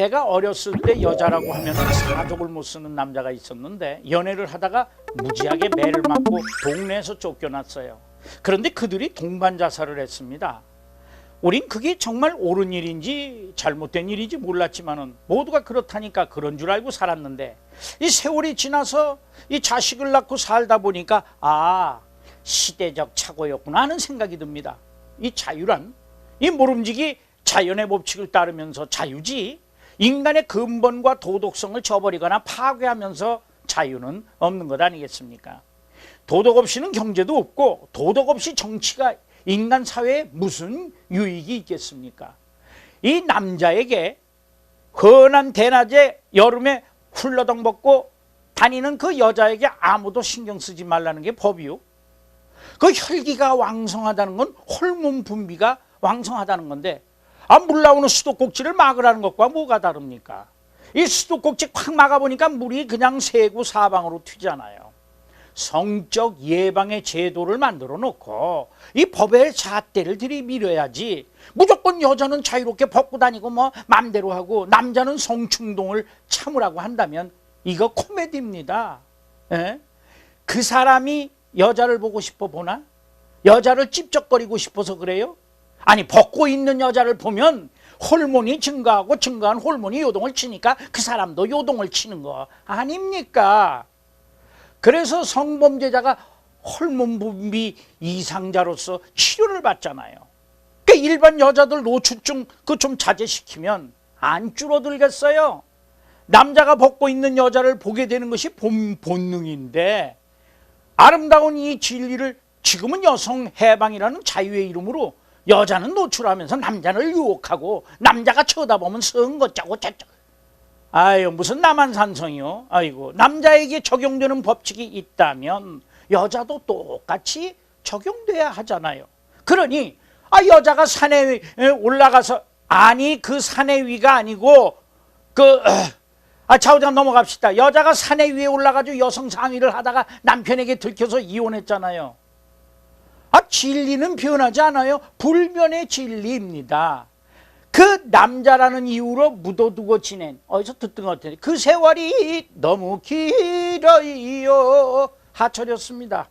내가 어렸을 때 여자라고 하면 사족을 못 쓰는 남자가 있었는데 연애를 하다가 무지하게 매를 맞고 동네에서 쫓겨났어요. 그런데 그들이 동반 자살을 했습니다. 우린 그게 정말 옳은 일인지 잘못된 일인지 몰랐지만은 모두가 그렇다니까 그런 줄 알고 살았는데 이 세월이 지나서 이 자식을 낳고 살다 보니까 아 시대적 착오였구나 하는 생각이 듭니다. 이 자유란 이 모름지기 자연의 법칙을 따르면서 자유지 인간의 근본과 도덕성을 저버리거나 파괴하면서 자유는 없는 것 아니겠습니까? 도덕 없이는 경제도 없고 도덕 없이 정치가 인간 사회에 무슨 유익이 있겠습니까? 이 남자에게 흔한 대낮에 여름에 훌러덩 벗고 다니는 그 여자에게 아무도 신경 쓰지 말라는 게 법이요. 그 혈기가 왕성하다는 건 호르몬 분비가 왕성하다는 건데 아, 물 나오는 수도꼭지를 막으라는 것과 뭐가 다릅니까? 이 수도꼭지 콱 막아보니까 물이 그냥 새고 사방으로 튀잖아요. 성적 예방의 제도를 만들어 놓고 이 법의 잣대를 들이밀어야지 무조건 여자는 자유롭게 벗고 다니고 뭐 맘대로 하고 남자는 성충동을 참으라고 한다면 이거 코미디입니다. 예? 그 사람이 여자를 보고 싶어 보나? 여자를 찝쩍거리고 싶어서 그래요? 아니 벗고 있는 여자를 보면 호르몬이 증가하고 증가한 호르몬이 요동을 치니까 그 사람도 요동을 치는 거 아닙니까? 그래서 성범죄자가 호르몬 분비 이상자로서 치료를 받잖아요. 그 일반 여자들 노출증 그 좀 자제시키면 안 줄어들겠어요. 남자가 벗고 있는 여자를 보게 되는 것이 본, 본능인데 아름다운 이 진리를 지금은 여성 해방이라는 자유의 이름으로 여자는 노출하면서 남자를 유혹하고 남자가 쳐다보면 선거짜고 저쩌고 아유 무슨 남한산성이요 아이고 남자에게 적용되는 법칙이 있다면 여자도 똑같이 적용돼야 하잖아요 그러니 아 여자가 산에 위- 올라가서 아니 그 산의 위가 아니고 그 아, 좌우장 넘어갑시다. 여자가 산에 위에 올라가지고 여성 상위를 하다가 남편에게 들켜서 이혼했잖아요. 아, 진리는 변하지 않아요. 불변의 진리입니다. 그 남자라는 이유로 묻어두고 지낸 어디서 듣던 것 같은데 그 세월이 너무 길어요. 하철이었습니다.